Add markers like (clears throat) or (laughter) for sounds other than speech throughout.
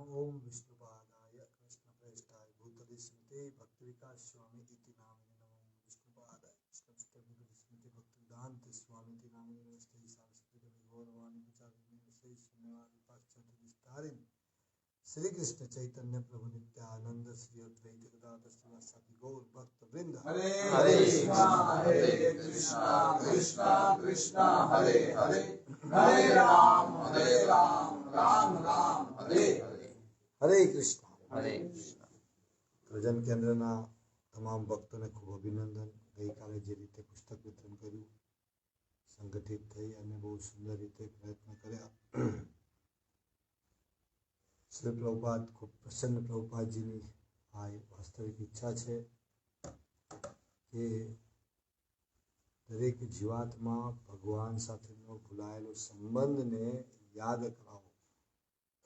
ઓમ વિષ્ણુપાદાય કૃષ્ણપ્રેષ્ઠાય ભૂતલે સ્મૃતે ભક્તિ વિકાસ સ્વામી ઇતિ નામિને નમઃ વિષ્ણુપાદાય કૃષ્ણપ્રેષ્ઠ ભૂતલે સ્મૃતે ભક્તિ વેદાંત સ્વામી ઇતિ નામિને નમસ્તે સારસ્વતી દેવી ગૌરવાણી વિચારિણી વિશેષ શૂન્યવાદી પાશ્ચાત્ય વિસ્તારિણી શ્રી કૃષ્ણ ચૈતન્ય પ્રભુ નિત્યાનંદ શ્રી અદ્વૈત ગદાધર શ્રીવાસાદિ ગૌર ભક્ત વૃંદ હરે હરે કૃષ્ણ હરે કૃષ્ણ કૃષ્ણ કૃષ્ણ હરે હરે હરે રામ હરે રામ રામ રામ હરે હરે હરે કૃષ્ણ હરે પ્રજન કેન્દ્રના તમામ ભક્તોને ખૂબ અભિનંદન ગઈકાલે જે રીતે પુસ્તક વિતરણ કર્યું સંગઠિત થઈ અને બહુ સુંદર રીતે પ્રયત્ન કર્યા શ્રી પ્રભુપાદ ખૂબ પ્રસન્ન પ્રભુપાદજીની આ વાસ્તવિક ઈચ્છા છે કે દરેક જીવાતમાં ભગવાન સાથેનો ભૂલાયેલો સંબંધને યાદ કરાવો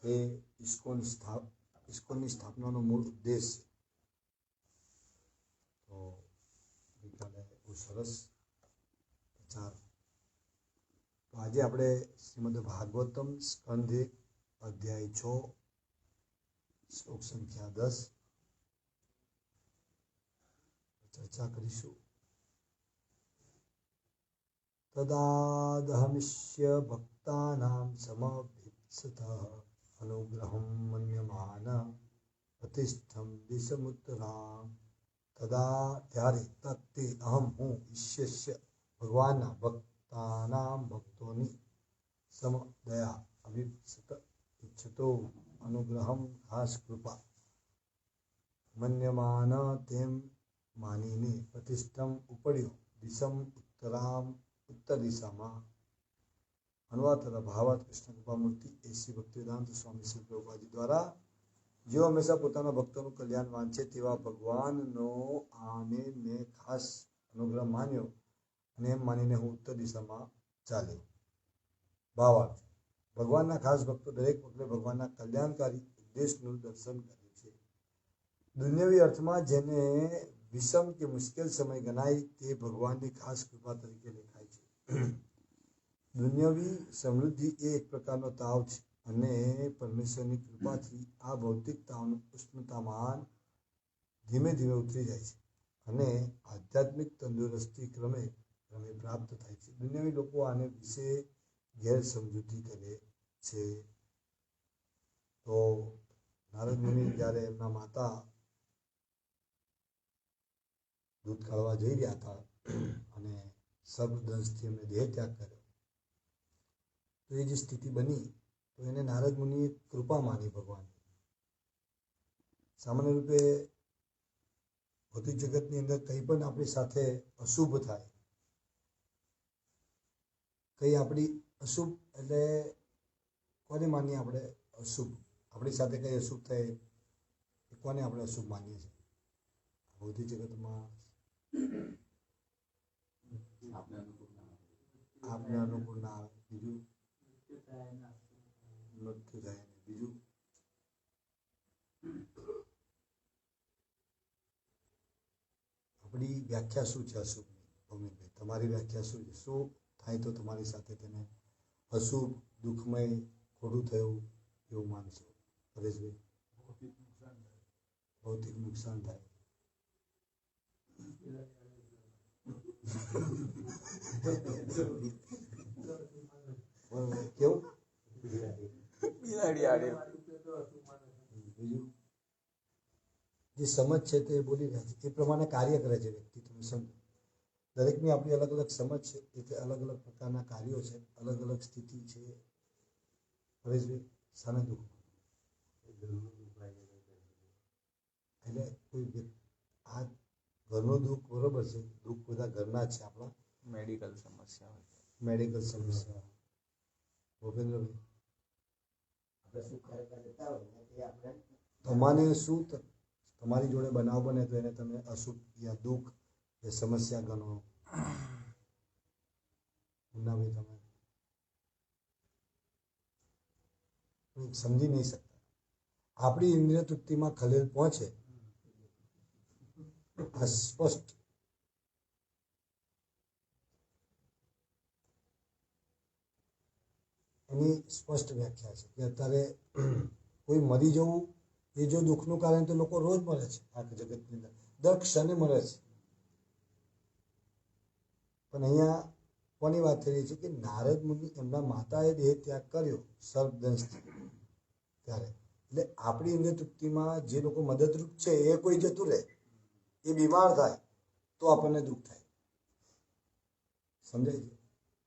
એ ઇસ્કોન સ્થાપ ઇસ્કોનની સ્થાપનાનો મૂળ ઉદ્દેશ છે તો ગઈકાલે બહુ સરસ વિચાર તો આજે આપણે શ્રીમદ ભાગવતમ સ્કંધ એક અધ્યાય છ શ્લોક સંખ્યા દસ ચર્ચા કરીશું તદાદહમિષ્ય ભક્તાનામ સમભિપ્સતઃ અનુગ્રહમ મન્યમાન પ્રતિષ્ઠમ દિશમુત્તરામ તદા ત્યારે તત્તે અહમ હું ઈશ્યસ્ય ભગવાનના ભક્તાનામ ભક્તોની સમદયા અભિપ્સત ઈચ્છતો અનુગ્રહમ ખાસ કૃપા મન્યમાન તેમ માનીને પ્રતિષ્ઠમ ઉપડ્યો દિશમ ઉત્તરામ ઉત્તર દિશામાં અનુવાદ તથા ભાવાર્થ કૃષ્ણ કૃપા મૂર્તિ એસી ભક્તિવેદાંત સ્વામી શ્રી પ્રભુપાજી દ્વારા જેઓ હંમેશા પોતાના ભક્તોનું કલ્યાણ વાંચે તેવા ભગવાનનો આને મેં ખાસ અનુગ્રહ માન્યો અને એમ માનીને હું ઉત્તર દિશામાં ચાલ્યો ભાવાર્થ ભગવાનના ખાસ ભક્તો દરેક પગલે ભગવાનના કલ્યાણકારી ઉદ્દેશનું દર્શન કરે છે દુનિયાવી અર્થમાં જેને વિષમ કે મુશ્કેલ સમય ગણાય તે ભગવાનની ખાસ કૃપા તરીકે લેખાય છે દુન્યવી સમૃદ્ધિ એ એક પ્રકારનો તાવ છે અને પરમેશ્વરની કૃપાથી આ ભૌતિક તાવનું ઉષ્ણતામાન ધીમે ધીમે ઉતરી જાય છે અને આધ્યાત્મિક તંદુરસ્તી ક્રમે ક્રમે પ્રાપ્ત થાય છે. દુનિયાવી લોકો આને વિશે ગેરસમજૂતી કરે છે. તો નારદ મુનિ જ્યારે એમના માતા દૂધ કાઢવા જઈ રહ્યા હતા અને સર્પદંશથી એમને દેહ ત્યાગ કર્યો તો એ જે સ્થિતિ બની તો એને નારદ મુનિએ કૃપા માની ભગવાન સામાન્ય રૂપે ભૌતિક જગતની અંદર કંઈ પણ આપણી સાથે અશુભ થાય કંઈ આપણી અશુભ એટલે કોને માનીએ આપણે અશુભ? આપણી સાથે કંઈ અશુભ થાય એ કોને આપણે અશુભ માનીએ છીએ? ભૌતિક જગતમાં આપણે અનુકૂળ ના આવે બીજું? મૃત્યુ થાય બીજું આપણી વ્યાખ્યા શું છે અશુભની? ભૌમિકભાઈ તમારી વ્યાખ્યા શું છે? શું થાય તો તમારી સાથે તેને અશુભ, દુઃખમય, ખોટું થયું એવું માનશો? પરેશભાઈ? ભૌતિક નુકસાન થાય. કેવું? બિલાડી આડે જે સમજ છે તે બોલી રહ્યા છે. એ પ્રમાણે કાર્ય કરે છે વ્યક્તિ. તમે સમજો દરેકની આપણી અલગ અલગ સમજ છે. એટલે અલગ અલગ પ્રકારના કાર્યો છે. અલગ અલગ સ્થિતિ છે. હરેશભાઈ સામે દુઃખ. એટલે કોઈ આ ઘરનું દુઃખ બરોબર છે. દુઃખ બધા ઘરના છે આપણા. મેડિકલ સમસ્યા મેડિકલ સમસ્યા. ભૂપેન્દ્રભાઈ તમારે શું તમારી જોડે બનાવ બને તો એને તમે અશુભ યા દુઃખ એ સમસ્યા ગણો ભાઈ તમે સમજી નહીં શકતા. આપણી ઇન્દ્રિય તૃપ્તિમાં ખલેલ પહોંચે. આ સ્પષ્ટ એની સ્પષ્ટ વ્યાખ્યા છે કે અત્યારે કોઈ મરી જવું, એ જો દુઃખનું કારણ તો લોકો રોજ મરે છે આ જગતની અંદર. દર ક્ષણે મરે છે. પણ અહીંયા કોની વાત થઈ રહી છે કે નારદ મુનિ એમના માતાએ દેહ ત્યાગ કર્યો સર્પદંશથી ત્યારે. એટલે આપણી અંદર તૃપ્તિમાં જે લોકો મદદરૂપ છે એ કોઈ જતું રહે, એ બીમાર થાય, તો આપણને દુઃખ થાય. સમજાય છે?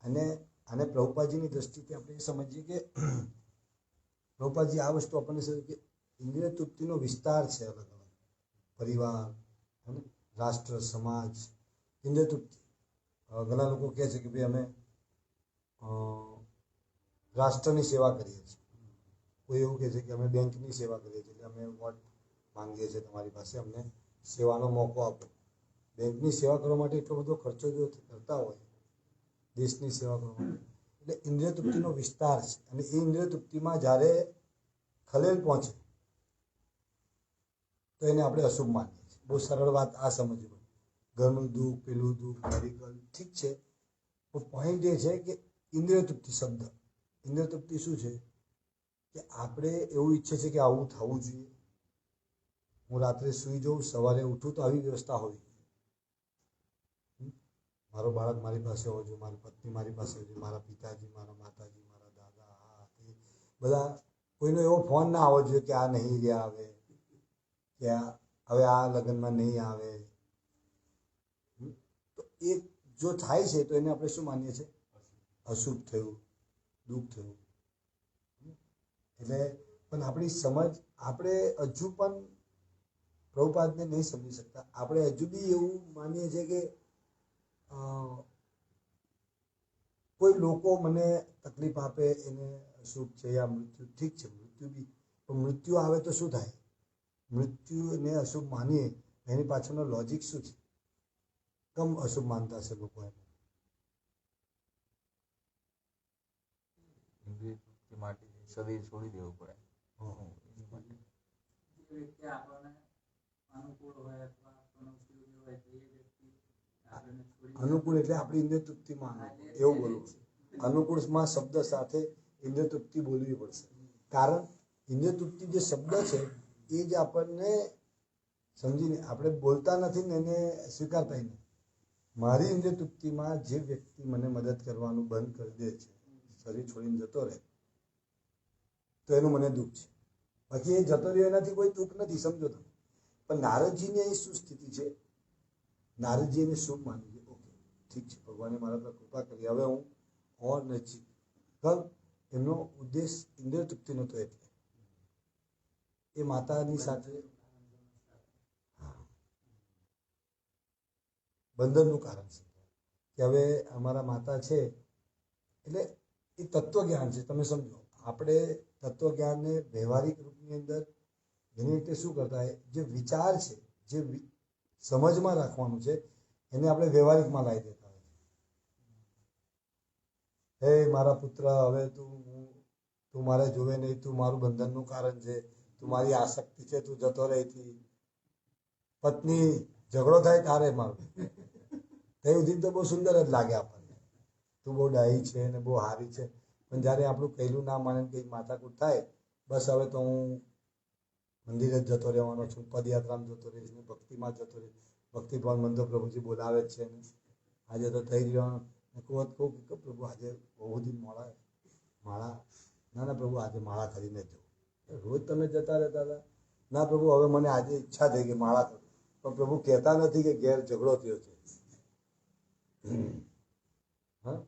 અને આને પ્રભુપાજીની દ્રષ્ટિથી આપણે એ સમજીએ કે (clears throat) પ્રભુપાજી આ વસ્તુ આપણને સમજ કે ઇન્દ્રિય તૃપ્તિનો વિસ્તાર છે અલગ અલગ. પરિવાર, અને રાષ્ટ્ર, સમાજ, ઇન્દ્રિય તૃપ્તિ. ઘણા લોકો કહે છે કે ભાઈ અમે રાષ્ટ્રની સેવા કરીએ છીએ. કોઈ એવું કહે છે કે અમે બેંકની સેવા કરીએ છીએ, એટલે અમે વોટ માંગીએ છીએ તમારી પાસે, અમને સેવાનો મોકો આપો. બેંકની સેવા કરવા માટે એટલો બધો ખર્ચો જો કરતા હોય દેશની સેવા કરવા એટલે ઇન્દ્રિય તૃપ્તિનો વિસ્તાર છે. અને એ ઇન્દ્રિય તૃપ્તિમાં જ્યારે ખલેલ પહોંચે, તો એને આપણે અશુભ માનીએ છીએ. બહુ સરળ વાત આ સમજવી પડે. ઘરનું દુઃખ, પેલું દુઃખ મેડિકલ ઠીક છે. પણ પોઈન્ટ એ છે કે ઇન્દ્રિય તૃપ્તિ શબ્દ. ઇન્દ્રિય તૃપ્તિ શું છે? કે આપણે એવું ઈચ્છે છે કે આવું થવું જોઈએ. હું રાત્રે સૂઈ જાઉં, સવારે ઉઠું તો આવી વ્યવસ્થા હોવી? મારો બાળક મારી પાસે હોવો જોઈએ, મારી પત્ની મારી પાસે હોવી મારા પિતાજી, મારા માતાજી, મારા દાદા આ તે બધા કોઈનો એવો ફોન ના આવવો જોઈએ કે આ નહીં રહ્યા આવે કે આ હવે આ લગ્નમાં નહીં આવે. તો એ જો થાય છે તો એને આપણે શું માનીએ છીએ? અશુભ થયું, દુઃખ થયું. એટલે પણ આપણી સમજ, આપણે હજુ પણ પ્રભુપાદને નહીં સમજી શકતા. આપણે હજુ બી એવું માનીએ છીએ કે કોઈ લોકો મને તકલીફ આપે એને સુખ છે યા મૃત્યુ ઠીક છે મૃત્યુ બી. પણ મૃત્યુ આવે તો શું થાય? મૃત્યુને અશુભ માનીએ એની પાછળનો લોજિક શું છે? કમ અશુભ માનતા હશે લોકો એને માટે શરીર છોડી દેવું પડે હં. જે વ્યક્તિ આપણને અનુકૂળ હોય અથવા આપણને ઉપયોગી હોય તો એ વ્યક્તિ આપણને છોડી અનુકૂળ એટલે આપણી ઇન્દ્ર તૃપ્તિમાં એવું બોલવું અનુકૂળમાં શબ્દ સાથે ઇન્દ્ર તૃપ્તિ બોલવી પડશે. કારણ ઇન્દ્ર તૃપ્તિ જે શબ્દ છે, એ જ આપણને સમજીને આપણે બોલતા નથી ને એને સ્વીકારતા નથી. મારી ઇન્દ્ર તૃપ્તિમાં જે વ્યક્તિ મને મદદ કરવાનું બંધ કરી દે છે, શરીર છોડીને જતો રહે, તો એનું મને દુઃખ છે. બાકી એ જતો રહ્યો એનાથી કોઈ દુઃખ નથી, સમજો તમે. પણ નારદજીની અહીં શું સ્થિતિ છે? નારદજી એને શુભ માની છે. ઓકે ઠીક છે, ભગવાને મારા પર કૃપા કરી. હવે હું ઓર નજીક. પણ એમનો ઉદ્દેશ ઇન્દ્ર તૃપ્તિ નહોતો એટલે. એ માતાની સાથે બંધનનું કારણ છે કે હવે અમારા માતા છે. એટલે એ તત્વજ્ઞાન છે, તમે સમજો. આપણે તત્વજ્ઞાનને વ્યવહારિક રૂપની અંદર એની રીતે શું કરતા હોય, જે વિચાર છે, જે સમજમાં રાખવાનું છે, એને આપણે વ્યવહારિકમાં લાવી દેતા હે મારા પુત્ર, હવે તું તું મારે જોવે નહીં, તું મારું બંધનનું કારણ છે, તું મારી આસક્તિ છે, તું જતો રહેતી પત્ની, ઝઘડો થાય તારે મારું તે સુધી તો બહુ સુંદર જ લાગે આપણને. તું બહુ ડાહી છે ને બહુ હારી છે, પણ જ્યારે આપણું કહેલું ના માને ને કંઈક માથાકૂટ થાય, બસ હવે તો હું મંદિરે જ જતો રહેવાનો છું, પદયાત્રામાં જતો રહીશ ને ભક્તિમાં જતો રહીશ. ભક્તિ ભવન મંદો પ્રભુજી બોલાવે છે આજે તો થઈ રહ્યો ને કહું કે પ્રભુ આજે બહુ દિન મોડા માળા ના ના, પ્રભુ આજે માળા કરીને જ રોજ તમે જતા રહેતા હતા. ના, પ્રભુ, હવે મને આજે ઈચ્છા થઈ કે માળા કરું પણ પ્રભુ કહેતા નથી કે ઘેર ઝઘડો થયો છે. હા?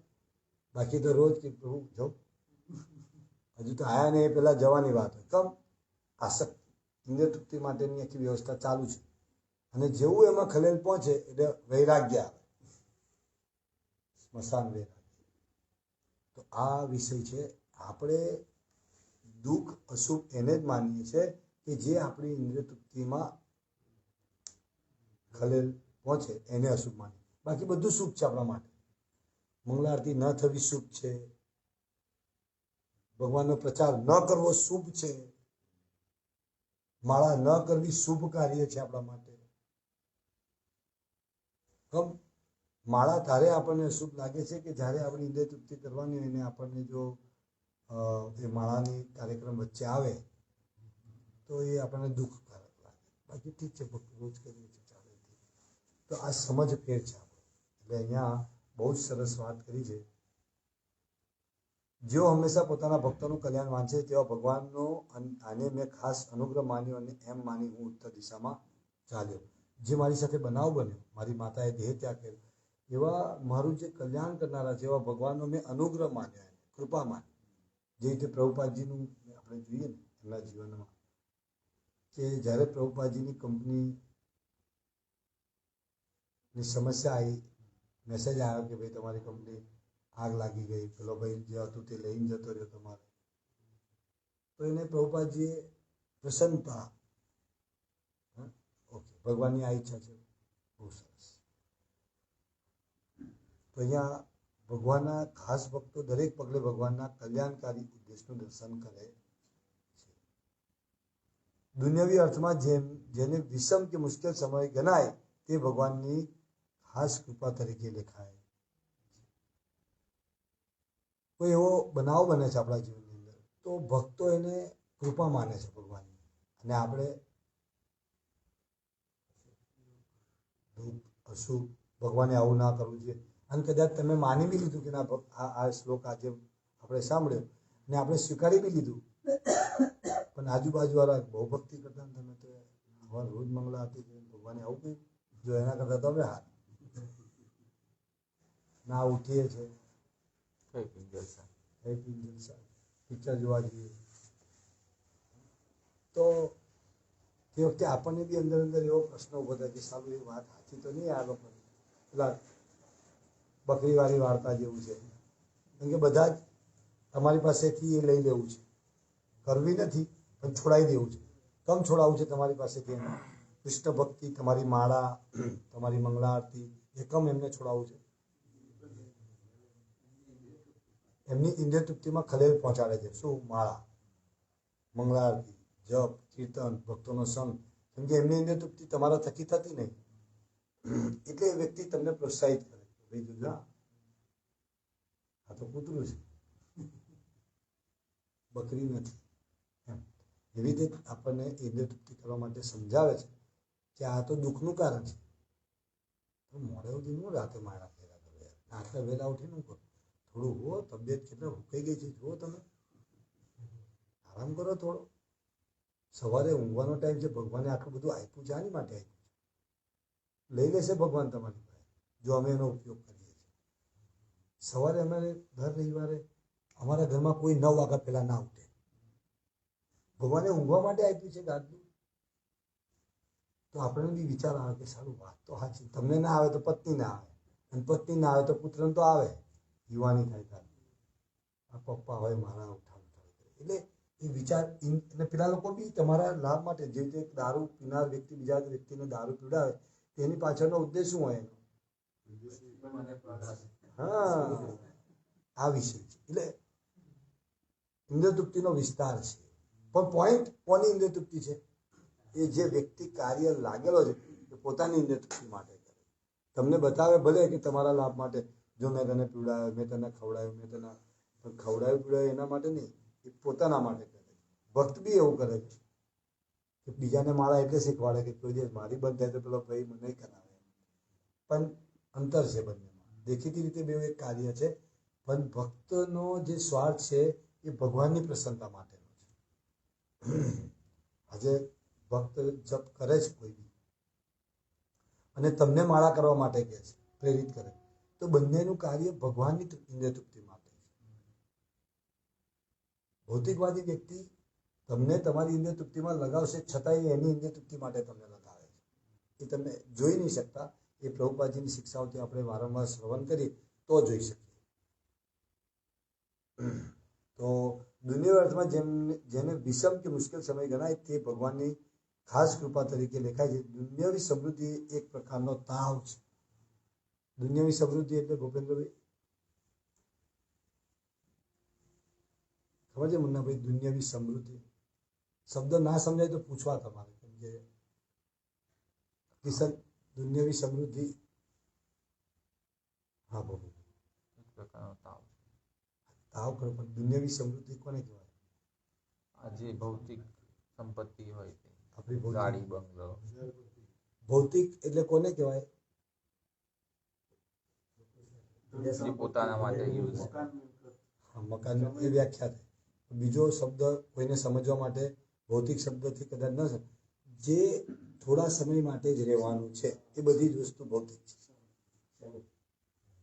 બાકી તો રોજ કે પ્રભુ જાઉં. હજુ તો આયા ને એ પહેલાં જવાની વાત હોય. કમ? આસક્તિ. ઇન્દ્રિય તૃપ્તિ માટેની આખી વ્યવસ્થા ચાલુ છે. અને જેવું એમાં ખલેલ પહોંચે, એટલે વૈરાગ્ય આવે. સ્મશાન વેરાગી તો આ વિષય છે. આપણે દુઃખ, અશુભ એને જ માનીએ છીએ કે જે આપણી ઇન્દ્રિય તૃપ્તિમાં ખલેલ પહોંચે એને અશુભ માનીએ. બાકી બધું શુભ છે આપણા માટે. મંગળારતી ન થવી શુભ છે. ભગવાનનો પ્રચાર ન કરવો શુભ છે. માળા ન કરવી શુભ કાર્ય છે આપણા માટે. કમ માળા તારે આપણને શુભ લાગે છે કે જ્યારે આપણે ઇન્દ્રિય તૃપ્તિ કરવાની હોય ને આપણને જો એ માળાની કાર્યક્રમ વચ્ચે આવે, તો એ આપણને દુઃખકારક લાગે. બાકી ઠીક છે, ભક્તિ રોજ કરીએ છીએ, ચાલે તો આ સમજ ફેર છે આપણે. એટલે અહીંયા બહુ જ સરસ વાત કરી છે. જેઓ હંમેશા પોતાના ભક્તોનું કલ્યાણ વાંચે તેવા ભગવાનનો આને મેં ખાસ અનુગ્રહ માન્યો અને એમ માની હું ઉત્તર દિશામાં ચાલ્યો. જે મારી સાથે બનાવ બન્યો, મારી માતાએ દેહ ત્યાગ કર્યો. એવા મારું જે કલ્યાણ કરનારા છે, એવા ભગવાનનો મેં અનુગ્રહ માન્યો એને, કૃપા માની. જે રીતે પ્રભુપાદજીનું આપણે જોઈએ ને, એમના જીવનમાં, કે જ્યારે પ્રભુપાદજીની કંપની સમસ્યા આવી, મેસેજ આવ્યો કે ભાઈ તમારી કંપની આગ લાગી ગઈ, પેલો ભાઈ જે હતું તે લઈને જતો રહ્યો તમારે. તો એને પ્રભુપાદજીએ પ્રસન્નતા ઓકે, ભગવાનની આ ઈચ્છા છે. બહુ તો અહીંયા ભગવાનના ખાસ ભક્તો દરેક પગલે ભગવાનના કલ્યાણકારી ઉદ્દેશનું દર્શન કરે છે. દુનિયાવી અર્થમાં જેમ જેને વિષમ કે મુશ્કેલ સમય ગણાય તે ભગવાનની ખાસ કૃપા તરીકે લેખાય કોઈ એવો બનાવ બને છે આપણા જીવનની અંદર, તો ભક્તો એને કૃપા માને છે ભગવાનની. અને આપણે દુઃખ અશુભ ભગવાને આવું ના કરવું જોઈએ. અને કદાચ તમે માની બી લીધું કે ના આ શ્લોક આજે આપણે સાંભળ્યો ને આપણે સ્વીકારી બી લીધું. પણ આજુબાજુવાળા બહુ ભક્તિ કરતા ને તમે તો હવાર રોજ મંગલા આપી દે ભગવાને આવું કહ્યું. જો એના કરતાં તમે હાર. ના ઉઠીએ છે. પિક્ચર જોવા જઈએ. તો તે વખતે આપણને બી અંદર અંદર એવો પ્રશ્ન ઊભો થાય કે સારું એ વાત સાચી તો નહીં આ લોકો પેલા બકરીવાળી વાર્તા જેવું છે. કેમ કે બધા જ તમારી પાસેથી એ લઈ લેવું છે. કરવી નથી, પણ છોડાવી દેવું છે. કમ છોડાવવું છે તમારી પાસેથી એમ કૃષ્ણ ભક્તિ, તમારી માળા, તમારી મંગળા આરતી, એ કમ એમને છોડાવવું છે. એમની ઇન્દ્રિય તૃપ્તિમાં ખલેલ પહોંચાડે છે. શું? માળા. મંગળા આરતી, જપ, કીર્તન, ભક્તોનો સંગ. કેમ કે એમની ઇન્દ્રિય તૃપ્તિ તમારા થકી થતી નહીં. એટલે એ વ્યક્તિ તમને પ્રોત્સાહિત કરે. ભાઈ જો જા આ તો કૂતરું છે બકરી નથી એમ એવી રીતે આપણને તૃપ્તિ કરવા માટે સમજાવે છે કે આ તો દુઃખનું કારણ છે તો મોડે સુધી નું રાતે માળા ફેરા કરો આટલા વહેલા ઉઠીને કરો થોડું હો તબિયત કેટલા હુકાઈ ગઈ છે જુઓ તમે આરામ કરો થોડો સવારે ઊંઘવાનો ટાઈમ છે ભગવાને આટલું બધું આપ્યું છે આની માટે આપ્યું છે લઈ લેશે ભગવાન તમારી જો અમે એનો ઉપયોગ કરીએ છીએ. સવારે અમારે દર રવિવારે અમારા ઘરમાં કોઈ નવ વાગ્યા પહેલા ના ઉઠે. ભગવાને ઊંઘવા માટે આપ્યું છે ગાદલું. તો આપણે બી વિચાર આવે કે સારું, વાત તો સાચી. તમને ના આવે તો પત્ની ના આવે. અને પત્ની ના આવે તો પુત્રને તો આવે. યુવાની થાય ત્યારે આ પપ્પા હોય, મારા ઉઠાવ એટલે એ વિચાર અને પેલા લોકો બી તમારા લાભ માટે જે રીતે દારૂ પીનાર વ્યક્તિ, બીજા વ્યક્તિને દારૂ પીવડાવે, તેની પાછળનો ઉદ્દેશ શું હોય એનો? આ વિષય છે. એટલે ઇન્દ્રિય તૃપ્તિનો વિસ્તાર છે. પણ પોઈન્ટ કોની ઇન્દ્રતૃપ્તિ છે? એ જે વ્યક્તિ કાર્ય લાગેલો છે, એ પોતાની ઇન્દ્રતૃપ્તિ માટે કરે. તમને બતાવે ભલે કે તમારા લાભ માટે. જો મેં તને પીવડાવ્યો, મેં તને ખવડાવ્યું, મેં તને પણ ખવડાવ્યું, પીવડાવ્યું, એના માટે નહીં, એ પોતાના માટે કરે ભક્ત બી એવું કરે છે કે બીજાને મારા એટલે શીખવાડે કે કોઈ દિવસ મારી બંધ થાય તો પેલો ભાઈ મને કરાવે. પણ અંતર છે બંનેમાં. દેખીતી રીતે બે એક કાર્ય છે, પણ ભક્તનો જે સ્વાર્થ છે એ ભગવાનની પ્રસન્નતા માટેનો છે. આજે ભક્ત જપ કરે છે કોઈ બી. અને તમને માળા કરવા માટે કહે છે, પ્રેરિત કરે. તો બંનેનું કાર્ય ભગવાનની ઇન્દ્રિય તૃપ્તિ માટે ભૌતિકવાદી વ્યક્તિ તમને તમારી ઇન્દ્રિય તૃપ્તિમાં લગાવશે, છતાંય એની ઇન્દ્રિય તૃપ્તિ માટે તમને લગાવે છે. એ તમે જોઈ નહીં શકતા એ પ્રભુપાદજીની શિક્ષાઓથી આપણે વારંવાર શ્રવણ કરીએ તો જોઈ શકીએ. તો દુનિયા અર્થમાં જેમ જેને વિષમ કે મુશ્કેલ સમય ગણાય તે ભગવાનની ખાસ કૃપા તરીકે લેખાય છે. દુનિયાની સમૃદ્ધિ એક પ્રકારનો તાવ છે. દુનિયાની સમૃદ્ધિ એટલે ભૂપેન્દ્રભાઈ? ખબર છે મુન્નાભાઈ દુનિયાની સમૃદ્ધિ. શબ્દ ના સમજાય તો પૂછવા તમારે, કેમ કે દુનિયાવી સમૃદ્ધિ હા બાબુ એક પ્રકારનો તાવ તાવ કરો પણ દુનિયાવી સમૃદ્ધિ કોને કહેવાય આ જે ભૌતિક સંપત્તિ હોય તે આપણી ભૌતિક ગાડી બંગલો ભૌતિક એટલે કોને કહેવાય? જે પોતાના માટે યુઝ હા, મકાન એ વ્યાખ્યા થાય બીજો શબ્દ કોઈને સમજવા માટે ભૌતિક શબ્દથી કદાચ ન સમજ. જે થોડા સમય માટે જ રહેવાનું છે. એ બધી જ વસ્તુ ભૌતિક છે.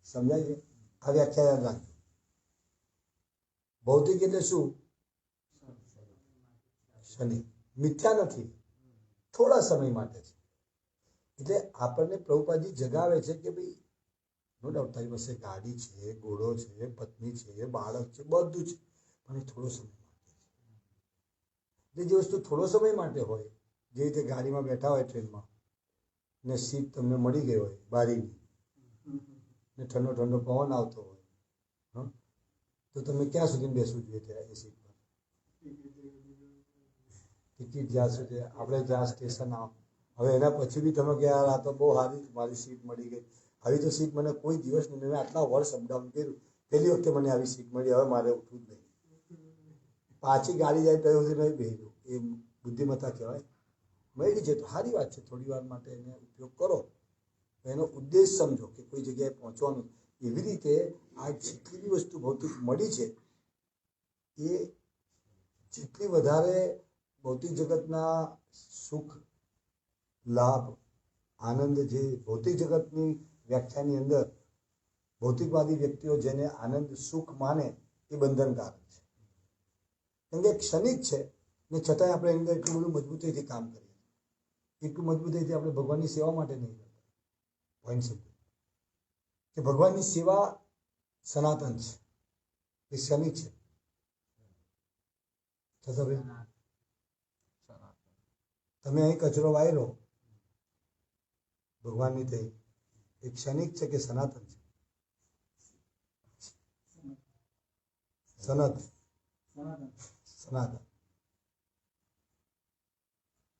સમજાય છે? આ વ્યાખ્યા યાદ રાખજો. ભૌતિક એટલે શું? શનિ. મિથ્યા નથી. થોડા સમય માટે છે. એટલે આપણને પ્રભુપાજી જગાવે છે કે ભાઈ નો ડાઉટ તારી પાસે ગાડી છે, ઘોડો છે, પત્ની છે, બાળક છે, બધું છે. પણ એ થોડો સમય માટે છે. જે વસ્તુ થોડો સમય માટે હોય જે રીતે ગાડીમાં બેઠા હોય ટ્રેનમાં, ને સીટ તમને મળી ગઈ હોય બારીની, ને ઠંડો ઠંડો પવન આવતો હોય? તો તમે ક્યાં સુધી બેસવું જોઈએ ત્યાં એ સીટ પર? ટિકિટ જ્યાં સુધી આપણે જ્યાં સ્ટેશન આવ હવે એના પછી બી તમે કે યાર આ તો બહુ સારી મારી સીટ મળી ગઈ. આવી તો સીટ મને કોઈ દિવસ નહીં, મેં આટલા વર્ષ અપડાઉન કર્યું. પહેલી વખતે મને આવી સીટ મળી, હવે મારે ઉઠવું જ નહીં. પાછી ગાડી જાય તો સુધી નહીં બેસી એ બુદ્ધિમત્તા કહેવાય. મળી છે તો સારી વાત છે. થોડી વાર માટે એને ઉપયોગ કરો. એનો ઉદ્દેશ સમજો કે કોઈ જગ્યાએ પહોંચવાનું. એવી રીતે આ જેટલી બી વસ્તુ ભૌતિક મળી છે, એ જેટલી વધારે ભૌતિક જગતના સુખ, લાભ, આનંદ જે ભૌતિક જગતની વ્યાખ્યાની અંદર ભૌતિકવાદી વ્યક્તિઓ જેને આનંદ, સુખ માને, એ બંધનકારક છે. કેમ કે ક્ષણિક છે ને છતાંય આપણે એની અંદર એટલું બધું મજબૂતીથી કામ કરીએ. એટલું મજબૂતીથી આપણે ભગવાનની સેવા માટે નહીં પોઈન્ટ શબ્દ કે ભગવાનની સેવા સનાતન છે. એ ક્ષમિક છે. તમે અહીં કચરો વાયરો. ભગવાનની થઈ એ ક્ષણિક છે કે સનાતન છે? સનાતન. સનાતન.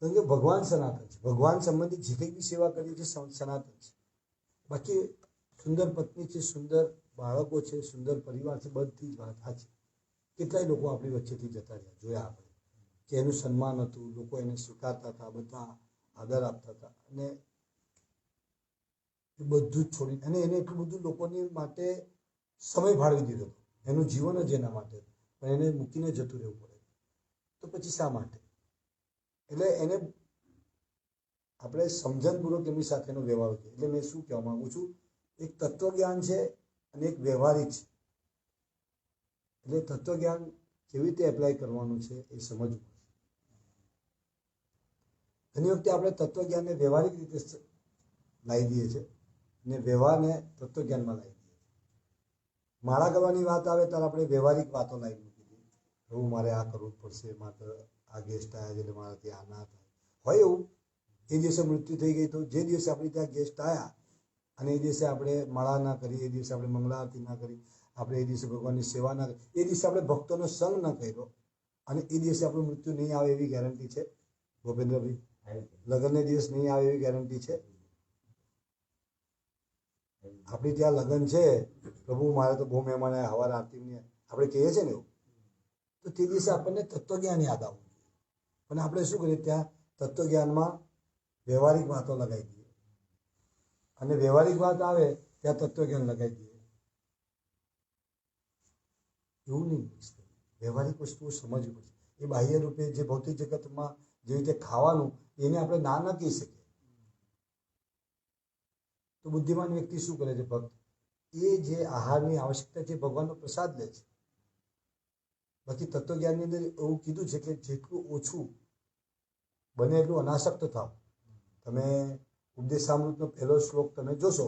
કેમ કે ભગવાન સનાતન છે. ભગવાન સંબંધિત જે કંઈ બી સેવા કરીએ છીએ સન- સનાતન છે. બાકી સુંદર પત્ની છે, સુંદર બાળકો છે, સુંદર પરિવાર છે, બધી જ વાત સાચી કેટલાય લોકો આપણી વચ્ચેથી જતા રહ્યા, જોયા આપણે. કે એનું સન્માન હતું, લોકો એને સ્વીકારતા હતા, બધા આદર આપતા હતા. અને એ બધું જ છોડી, અને એને એટલું બધું લોકોની માટે સમય ફાળવી દીધો એનું જીવન જ એના માટે પણ એને મૂકીને જતું રહેવું પડે. તો પછી શા માટે? એટલે એને આપણે સમજણપૂર્વક એમની સાથેનો વ્યવહાર છે એટલે મેં શું કહેવા માંગુ છું? એક તત્વજ્ઞાન છે અને એક વ્યવહારિક છે. એટલે તત્વજ્ઞાન કેવી રીતે એપ્લાય કરવાનું છે એ સમજવું ઘણી વખતે આપણે તત્વજ્ઞાનને વ્યવહારિક રીતે લાવી દઈએ છીએ અને વ્યવહારને તત્વજ્ઞાનમાં લાવી દઈએ છીએ. માળા કરવાની વાત આવે ત્યારે આપણે વ્યવહારિક વાતો લાવી મૂકી દઈએ. એવું મારે આ કરવું પડશે માત્ર આ ગેસ્ટ આવ્યા એટલે મારાથી આ ના થાય. હોય એવું. એ દિવસે મૃત્યુ થઈ ગઈ તો જે દિવસે આપણે ત્યાં ગેસ્ટ આવ્યા અને એ દિવસે આપણે માળા ના કરી, એ દિવસે આપણે મંગળા આરતી ના કરી, આપણે એ દિવસે ભગવાનની સેવા ના કરી, એ દિવસે આપણે ભક્તોનો સંગ ના કર્યો અને એ દિવસે આપણું મૃત્યુ નહીં આવે એવી ગેરંટી છે? ભૂપેન્દ્રભાઈ લગ્નને દિવસ નહીં આવે એવી ગેરંટી છે? આપણી ત્યાં લગ્ન છે. પ્રભુ, મારે તો બહુ મહેમાન આવ્યા હવાર આરતીની. આપણે કહીએ છીએ ને એવું? તો તે દિવસે આપણને તત્વજ્ઞાન યાદ જોઈએ પણ આપણે શું કરીએ ત્યાં તત્વજ્ઞાનમાં વ્યવહારિક વાતો લગાવી દઈએ. અને વ્યવહારિક વાત આવે ત્યાં તત્વજ્ઞાન લગાવી દઈએ. એવું નહીં વ્યવહારિક વસ્તુઓ સમજવી પડશે. એ બાહ્ય રૂપે જે ભૌતિક જગતમાં જે રીતે ખાવાનું, એને આપણે ના ન કહી શકીએ. તો બુદ્ધિમાન વ્યક્તિ શું કરે છે? ભક્ત. એ જે આહારની આવશ્યકતા છે ભગવાનનો પ્રસાદ લે છે. બાકી તત્વજ્ઞાનની અંદર એવું કીધું છે કે જેટલું ઓછું બને એટલું અનાસક્ત થાવ. તમે ઉપદેશામૃતનો પહેલો શ્લોક તમે જોશો,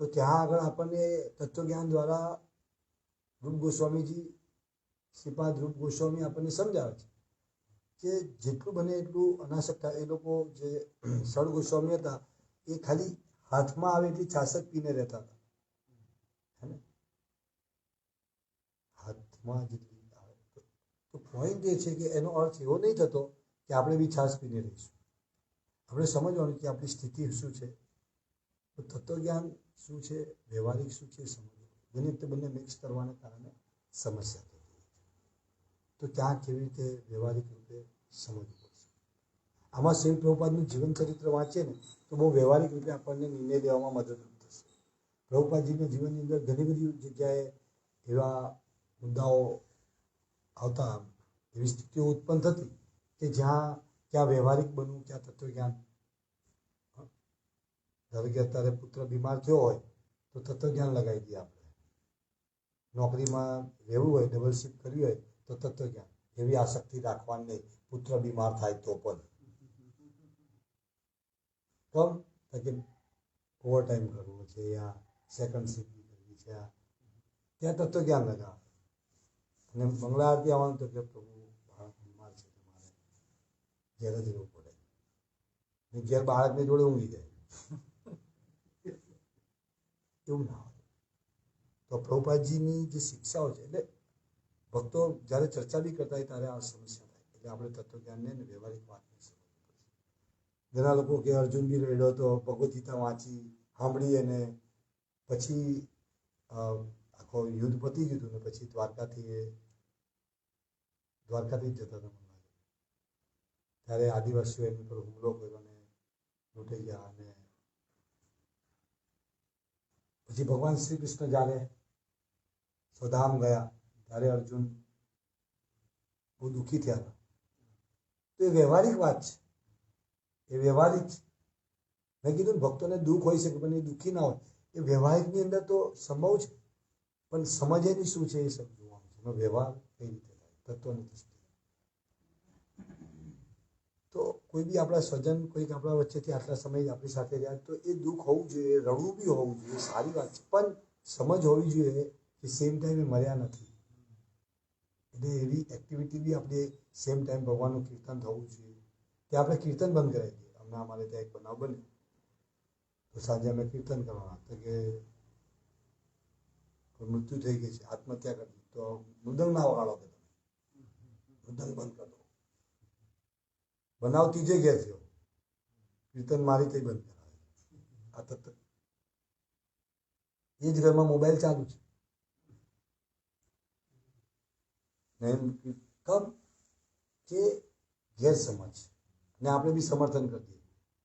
તો ત્યાં આગળ આપણને તત્વજ્ઞાન દ્વારા રૂપ ગોસ્વામીજી, શ્રીપાદ રૂપ ગોસ્વામી આપણને સમજાવે છે કે જેટલું બને એટલું અનાસક્ત એ લોકો જે સળ ગોસ્વામી હતા, એ ખાલી હાથમાં આવે એટલી છાસક પીને રહેતા હતા. હે હાથમાં જેટલી તો- પોઈન્ટ એ છે કે એનો અર્થ એવો નહીં થતો કે આપણે બી છાશ પીને રહીશું. આપણે સમજવાનું કે આપણી સ્થિતિ શું છે? તો તત્વજ્ઞાન શું છે? વ્યવહારિક શું છે? સમજવું એની તે બંને મિક્સ કરવાને કારણે સમસ્યા થતી તો ત્યાં કેવી રીતે વ્યવહારિક રૂપે સમજવું પડશે? આમાં શિવ પ્રભુપાદનું જીવન ચરિત્ર વાંચીએ ને, તો બહુ વ્યવહારિક રીતે આપણને નિર્ણય લેવામાં મદદરૂપ થશે. પ્રભુપાદજીના જીવનની અંદર ઘણી બધી જગ્યાએ એવા મુદ્દાઓ આવતા એવી સ્થિતિઓ ઉત્પન્ન થતી કે જ્યાં ક્યાં વ્યવહારિક બનવું ક્યાં તત્વજ્ઞાન? ધારો કે અત્યારે પુત્ર બીમાર થયો હોય, તો તત્વજ્ઞાન લગાવી દઈએ આપણે. નોકરીમાં રહેવું હોય ડબલ શિફ્ટ કરવી હોય, તો તત્વજ્ઞાન. એવી આસક્તિ રાખવાની નહીં. પુત્ર બીમાર થાય તો પણ. કમ? તો કે ઓવર ટાઈમ કરવો છે યા સેકન્ડ શિફ્ટ કરવી છે, આ. ત્યાં તત્વજ્ઞાન લગાવે. અને મંગળા આરતી આવવાનું તો કે પ્રભુ, બાળક બીમાર છે તમારે. ઘેર જ રહેવું પડે. ને ઘેર બાળકની જોડે ઊંઘી જાય. એવું ના હોય. તો પ્રભુપાદજીની જે શિક્ષાઓ છે, એટલે ભક્તો જ્યારે ચર્ચા બી કરતા હોય ત્યારે આ સમસ્યા થાય. એટલે આપણે તત્વજ્ઞાનને અને વ્યવહારિક વાતને સમજવું પડશે ઘણા લોકો કે અર્જુન બી રેડ્યો તો ભગવદ ગીતા વાંચી, સાંભળી અને પછી આખો યુદ્ધ પતી ગયું હતું ને પછી દ્વારકાથી એ દ્વારકાથી જ જતા હતા મને. ત્યારે આદિવાસીઓ એમની પર હુમલો કર્યો અને લૂંટાઈ ગયા અને પછી ભગવાન શ્રી કૃષ્ણ જ્યારે સ્વધામ ગયા, ત્યારે અર્જુન બહુ દુઃખી થયા હતા. તો એ વ્યવહારિક વાત છે. એ વ્યવહારિક છે. મેં કીધું ભક્તોને દુઃખ હોય શકે પણ એ દુઃખી ના હોય. એ વ્યવહારિકની અંદર તો સંભવ છે. પણ સમજ એની શું છે એ સમજવાનું છે. વ્યવહાર કઈ રીતે તત્વની દ્રષ્ટિએ. તો કોઈ બી આપણા સ્વજન, કોઈક આપણા વચ્ચેથી આટલા સમય આપણી સાથે રહ્યા, તો એ દુઃખ હોવું જોઈએ, રડવું બી હોવું જોઈએ, સારી વાત છે. પણ સમજ હોવી જોઈએ કે સેમ ટાઈમે મર્યા નથી. એટલે એવી એક્ટિવિટી બી આપણે સેમ ટાઈમ ભગવાનનું કીર્તન થવું જોઈએ. કે આપણે કીર્તન બંધ કરાવી દઈએ. હમણાં અમારે ત્યાં એક બનાવ બને તો સાંજે અમે કીર્તન કરવાના. તો કે મૃત્યુ થઈ ગઈ છે, આત્મહત્યા કરી. તો મૃદંગ ના વગાડો કે બંધ કરી દો. બનાવ ત્રીજે ઘેર થયો કીર્તન મારી તે બંધ કરાવે આ તત્વ. એ જ ઘરમાં મોબાઈલ ચાલુ છે. કમ કે ગેરસમજ ને આપણે બી સમર્થન કરીએ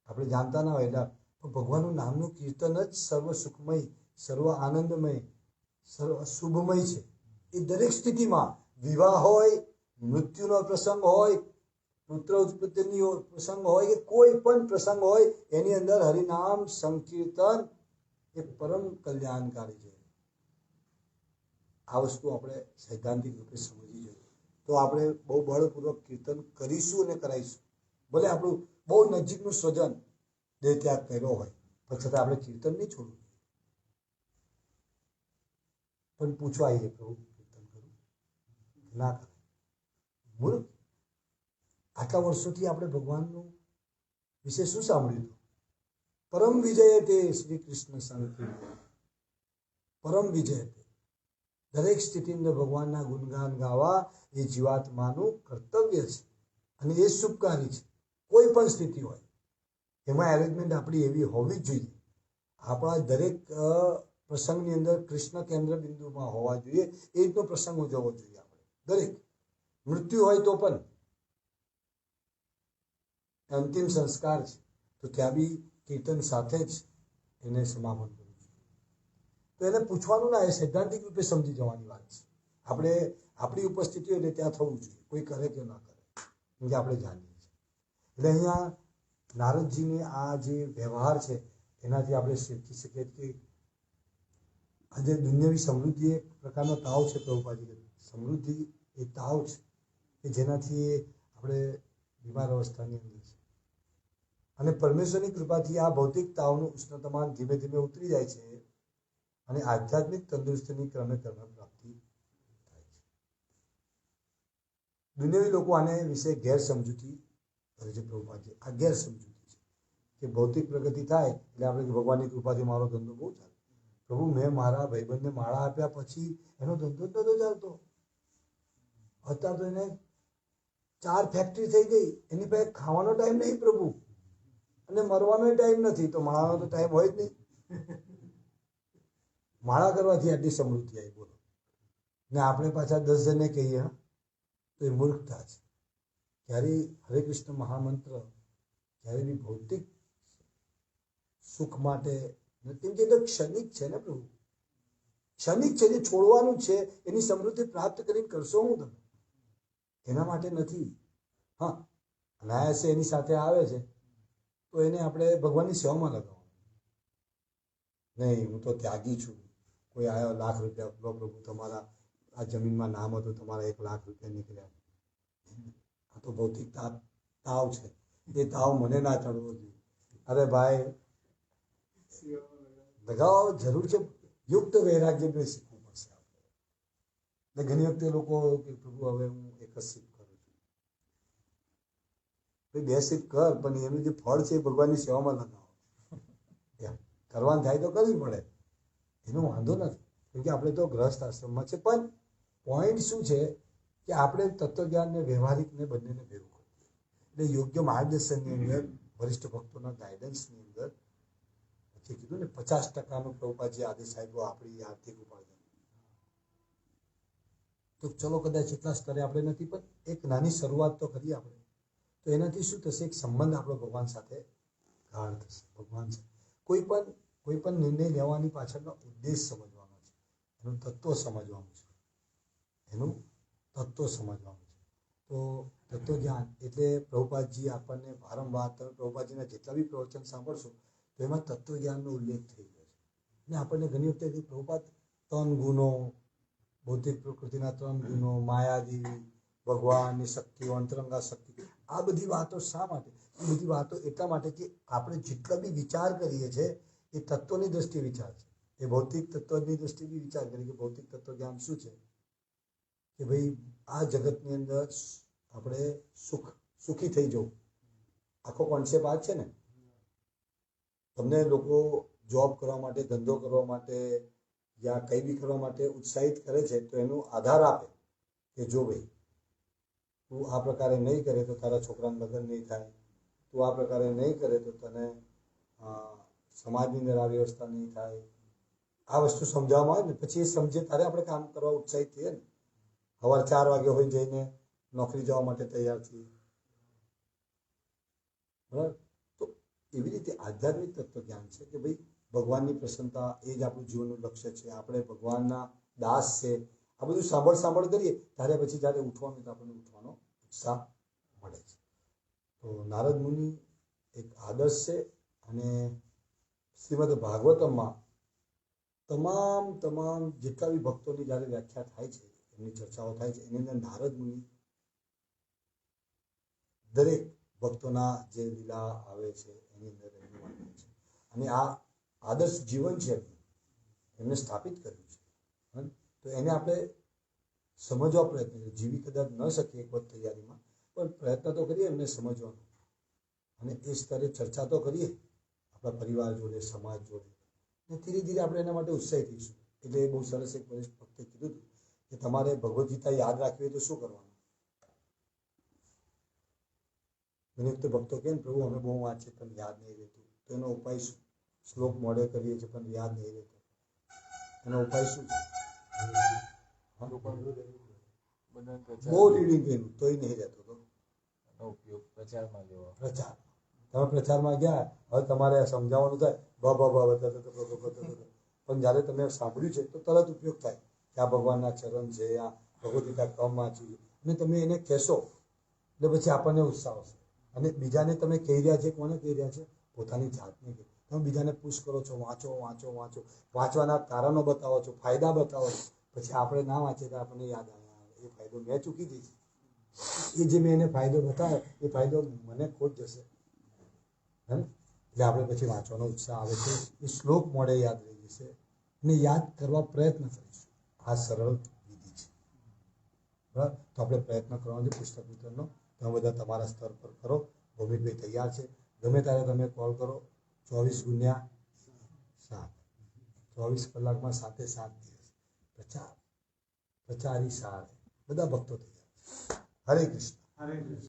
આપણે જાણતા ના હોય એટલે પણ ભગવાનનું નામનું કીર્તન જ સર્વ સુખમય, સર્વ આનંદમય, સર્વ શુભમય છે. એ દરેક સ્થિતિમાં વિવાહ હોય મૃત્યુનો પ્રસંગ હોય, પુત્ર ઉત્પત્તિની પ્રસંગ હોય કે કોઈ પણ પ્રસંગ હોય, એની અંદર હરિનામ સંકીર્તન એ પરમ કલ્યાણકારી છે. આ વસ્તુ આપણે સૈદ્ધાંતિક રૂપે સમજવી જોઈએ. તો આપણે બહુ બળપૂર્વક કીર્તન કરીશું અને કરાવીશું ભલે આપણું બહુ નજીકનું સ્વજન દેહ ત્યાગ કર્યો હોય, પણ છતાં આપણે કીર્તન નહીં છોડવું પણ પૂછવા આવીએ પ્રભુ, કીર્તન કરું. ના મૂર્ખ આટલા વર્ષોથી આપણે ભગવાનનું વિશે શું સાંભળ્યું પરમ વિજય તે શ્રી કૃષ્ણ સંકીર્તન પરમ વિજય તે. દરેક સ્થિતિની ભગવાનના ગુણગાન ગાવા એ જીવાત્માનું કર્તવ્ય છે અને એ શુભકારી છે. કોઈ પણ સ્થિતિ હોય, એમાં એરેન્જમેન્ટ આપણી એવી હોવી જ જોઈએ. આપણા દરેક પ્રસંગની અંદર કૃષ્ણ કેન્દ્ર બિંદુમાં હોવા જોઈએ, એ રીતનો પ્રસંગ ઉજવવો જોઈએ આપણે. દરેક. મૃત્યુ હોય તો પણ અંતિમ સંસ્કાર છે. તો ત્યાં બી કીર્તન સાથે જ એને સમાપન કરવું તો એને પૂછવાનું ના, એ સૈદ્ધાંતિક રૂપે સમજી જવાની વાત છે. આપણે આપણી ઉપસ્થિતિ એટલે ત્યાં થવું જોઈએ. કોઈ કરે કે ના કરે એમ કે આપણે જાણીએ છીએ. એટલે અહીંયા નારદજીને આ જે વ્યવહાર છે, એનાથી આપણે શીખી શકીએ કે આજે દુનિયાની સમૃદ્ધિ એક પ્રકારનો તાવ છે પ્રભુપાજી સમૃદ્ધિ એ તાવ છે. કે જેનાથી આપણે બીમાર અવસ્થાની અંદર છે. અને પરમેશ્વરની કૃપાથી આ ભૌતિક તાવનું ઉષ્ણતામાન ધીમે ધીમે ઉતરી જાય છે અને આધ્યાત્મિક તંદુરસ્તીની ક્રમે ક્રમે પ્રાપ્તિ થાય છે. દુનિયાવી લોકો આને વિશે ગેરસમજૂતી કરે છે પ્રભુપાદજી આ ગેરસમજૂતી છે કે ભૌતિક પ્રગતિ થાય એટલે આપણે ભગવાનની કૃપાથી મારો ધંધો બહુ ચાલે. પ્રભુ, મેં મારા ભાઈબંધને માળા આપ્યા પછી એનો ધંધો જ નતો ચાલતો. અત્યારે તો એને ચાર ફેક્ટરી થઈ ગઈ, એની પાસે ખાવાનો ટાઈમ નહીં પ્રભુ. અને મરવાનો ટાઈમ નથી, તો માળાનો તો ટાઈમ હોય જ નહીં. માળા કરવાથી આટલી સમૃદ્ધિ આવી, બોલો. ને આપણે પાછા દસ જણને કહીએ તો એ મૂર્ખતા છે. ત્યારે હરે કૃષ્ણ મહામંત્ર જ્યારે બી ભૌતિક સુખ માટે કેમ કે ક્ષણિક છે ને પ્રભુ. ક્ષણિક છે, જે છોડવાનું છે, એની સમૃદ્ધિ પ્રાપ્ત કરીને કરશો હું તમે એના માટે નથી. હા, અનાયાસે એની સાથે આવે છે, તો એને આપણે ભગવાનની સેવામાં લગાવવાનું. નહીં, હું તો ત્યાગી છું. કોઈ આવ્યો લાખ રૂપિયા, લો પ્રભુ, તમારા, આ જમીનમાં નામ હતું, તમારા એક લાખ રૂપિયા નીકળ્યા. આ તો ભૌતિક તાપ, તાવ છે. એ તાવ મને ના ચડવો જોઈએ. અરે ભાઈ લગાવવા જરૂર છે, યુક્ત વૈરાગ્ય શીખવું પડશે. આપણે ઘણી વખતે લોકો કે પ્રભુ, હવે હું એક જ સિપ કરું ભાઈ, બે સિપ કર, પણ એનું જે ફળ છે એ ભગવાનની સેવામાં લગાવો. કરવાનું થાય તો કરવી પડે. એનો વાંધો નથી. કેમ કે આપણે તો ગ્રસ્ત આશ્રમમાં છે, પણ પોઈન્ટ શું છે કે આપણે તત્વજ્ઞાન ને વ્યવહારિકને બંનેને ભેગું કરવું એટલે યોગ્ય માર્ગદર્શનની અંદર, વરિષ્ઠ ભક્તોના ગાઈડન્સની અંદર જે કીધું ને, પચાસ ટકાનો પ્રભુપાજી આદેશ આપ્યો, આપણી આર્થિક ઉપાર્જન. તો ચલો કદાચ એટલા સ્તરે આપણે નથી, પણ એક નાની શરૂઆત તો કરીએ આપણે. તો એનાથી શું થશે? એક સંબંધ આપણો ભગવાન સાથે ગાઢ થશે. ભગવાન સાથે. કોઈ પણ કોઈ પણ નિર્ણય લેવાની પાછળનો ઉદ્દેશ સમજવાનો છે. એનું તત્વ સમજવાનું છે. એનું તત્વ સમજવાનું છે. તો તત્વજ્ઞાન એટલે પ્રભુપાદજી આપણને વારંવાર, તમે પ્રભુપાદજીના જેટલા બી પ્રવચન સાંભળશો, તો એમાં તત્વજ્ઞાનનો ઉલ્લેખ થઈ ગયો છે. અને આપણને ઘણી વખતે પ્રભુપાદ ત્રણ ગુણો ભૌતિક પ્રકૃતિના ત્રણ ગુણો માયાદેવી ભગવાનની શક્તિઓ અંતરંગા શક્તિ. આ બધી વાતો શા માટે? એ બધી વાતો એટલા માટે કે આપણે જેટલા બી વિચાર કરીએ છીએ એ તત્વની દ્રષ્ટિએ વિચાર છે. એ ભૌતિક તત્વની દ્રષ્ટિએ બી વિચાર કરીએ કે ભૌતિક તત્વ જ્ઞાન શું છે? કે ભાઈ, આ જગતની અંદર આપણે સુખ, સુખી થઈ જવું. આખો કોન્સેપ્ટ આ છે ને? તમને લોકો જોબ કરવા માટે, ધંધો કરવા માટે યા કંઈ બી કરવા માટે ઉત્સાહિત કરે છે, તો એનો આધાર આપે કે જો ભાઈ, તું આ પ્રકારે નહીં કરે તો તારા છોકરાનું લગ્ન નહીં થાય. તું આ પ્રકારે નહીં કરે તો તને સમાજની અંદર આ વ્યવસ્થા નહીં થાય. આ વસ્તુ સમજાવવામાં આવે ને, પછી એ સમજે તારે આપણે કામ કરવા ઉત્સાહિત થઈએ ને. સવારે ચાર વાગે હોય જઈને નોકરી જવા માટે તૈયાર છીએ બરાબર? તો એવી રીતે આધ્યાત્મિક તત્વ જ્ઞાન છે કે ભાઈ ભગવાનની પ્રસન્નતા એ જ આપણું જીવનનું લક્ષ્ય છે. આપણે ભગવાનના દાસ છે. આ બધું સાંભળ સાંભળ કરીએ, ત્યારે પછી જ્યારે ઉઠવાનું તો આપણને ઉઠવાનો ઉત્સાહ મળે છે. તો નારદ મુનિ એક આદર્શ છે અને શ્રીમદ ભાગવતમમાં તમામ તમામ જેટલા બી ભક્તોની જ્યારે વ્યાખ્યા થાય છે, એમની ચર્ચાઓ થાય છે, એની અંદર નારદ મુનિ દરેક ભક્તોના જે લીલા આવે છે, એની અંદર એમનું છે. અને આ આદર્શ જીવન છે એમનું સ્થાપિત કર્યું છે. તો એને આપણે સમજવા પ્રયત્ન જીવી કદાચ ન શકીએ એક વખત તૈયારીમાં, પણ પ્રયત્ન તો કરીએ, એમને સમજવાનો. અને એ સ્તરે ચર્ચા તો કરીએ. આપણા પરિવાર જોડે, સમાજ જોડે. અને ધીરે ધીરે આપણે એના માટે ઉત્સાહી થઈશું. એટલે એ બહુ સરસ એક ભક્તે કીધું હતું કે તમારે ભગવદ્ ગીતા યાદ રાખવી હોય તો શું કરવાનું? મને ભક્તો કેમ પ્રભુ, અમે બહુ વાંચીએ, પણ યાદ નહીં રહેતું. તો એનો ઉપાય શું? શ્લોક મોડે કરીએ છીએ પણ યાદ નહીં રહેતો. એનો ઉપાય શું છે? બહુ રીડિંગ કર્યું તોય નહીં રહેતો તો. ઉપયોગ પ્રચારમાં લેવો. પ્રચાર તમે પ્રચારમાં ગયા હવે તમારે સમજાવવાનું થાય. બ બ બ બ. પણ જ્યારે તમે સાંભળ્યું છે તો તરત ઉપયોગ થાય. કે આ ભગવાનના ચરણ છે આ ભગવદગીતા કમ વાંચી. અને તમે એને કહેશો એટલે પછી આપણને ઉત્સાહ આવશે અને બીજાને તમે કહી રહ્યા છે કોને કહી રહ્યા છે? પોતાની જાતને કહી. તમે બીજાને પુશ કરો છો, વાંચો વાંચો વાંચો. વાંચવાના કારણો બતાવો છો, ફાયદા બતાવો છો. પછી આપણે ના વાંચીએ તો આપણને યાદ આવે. એ ફાયદો મેં ચૂકી જઈશ એ જે મેં એને ફાયદો બતાવ્યો, એ ફાયદો મને ખોટ જશે. હે? એટલે આપણે પછી વાંચવાનો ઉત્સાહ આવે છે. એ શ્લોક મોડે યાદ રહી જશે. અને યાદ કરવા પ્રયત્ન કરીશું. આ સરળ વિધિ છે. બરાબર? તો આપણે પ્રયત્ન કરવાનો છે પુસ્તક વિતરણનો. તમે બધા તમારા સ્તર પર કરો. ભૌમિકભાઈ તૈયાર છે. ગમે ત્યારે તમે કોલ કરો. ચોવીસ ગુણ્યા સાત. ચોવીસ કલાકમાં સાતે સાત દિવસ. પ્રચાર પ્રચારી સાર બધા ભક્તો થઈ છે હરે કૃષ્ણ. હરે કૃષ્ણ.